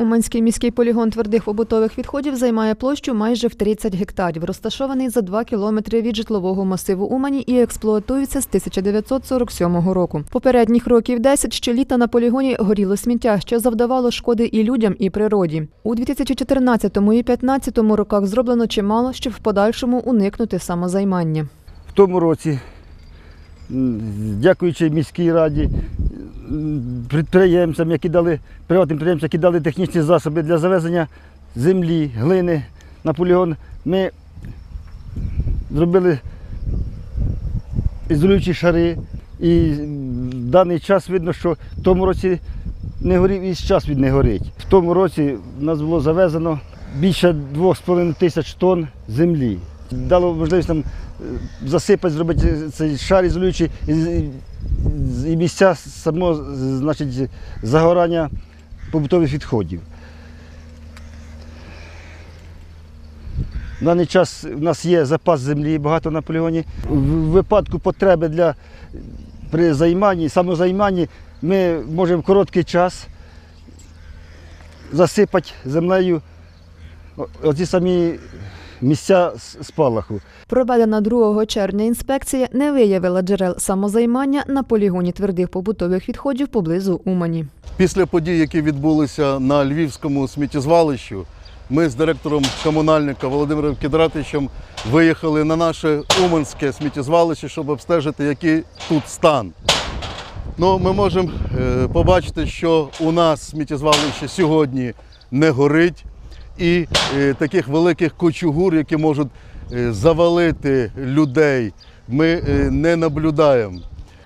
Уманський міський полігон твердих побутових відходів займає площу майже в 30 гектарів. Розташований за 2 кілометри від житлового масиву Умані і експлуатується з 1947 року. Попередніх років 10 щоліта на полігоні горіло сміття, що завдавало шкоди і людям, і природі. У 2014 і 2015 роках зроблено чимало, щоб в подальшому уникнути самозаймання. В тому році, дякуючи міській раді, підприємцям, які дали, приватним підприємцям, які дали технічні засоби для завезення землі, глини на полігон, ми зробили ізолюючі шари. І в даний час видно, що в тому році не горів і зараз він не горить. В тому році в нас було завезено більше 2,5 тисяч тонн землі. Дало можливість нам е, засипати, зробити цей шар ізолюючий і, місця само, значить, загорання побутових відходів. В даний час у нас є запас землі багато на полігоні. В випадку потреби для при займанні, самозайманні ми можемо в короткий час засипати землею оці самі місця спалаху. Проведена 2 червня інспекція не виявила джерел самозаймання на полігоні твердих побутових відходів поблизу Умані. Після подій, які відбулися на львівському сміттєзвалищі, ми з директором комунальника Володимиром Кідратичем виїхали на наше Уманське сміттєзвалище, щоб обстежити, який тут стан. Ну, ми можемо е, побачити, що у нас сміттєзвалище сьогодні не горить, і е, таких великих кочугур, які можуть е, завалити людей, ми е, не наблюдаємо.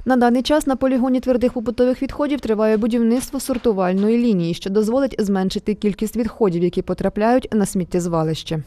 На даний час на полігоні твердих побутових відходів триває будівництво сортувальної лінії, що дозволить зменшити кількість відходів, які потрапляють на сміттєзвалище.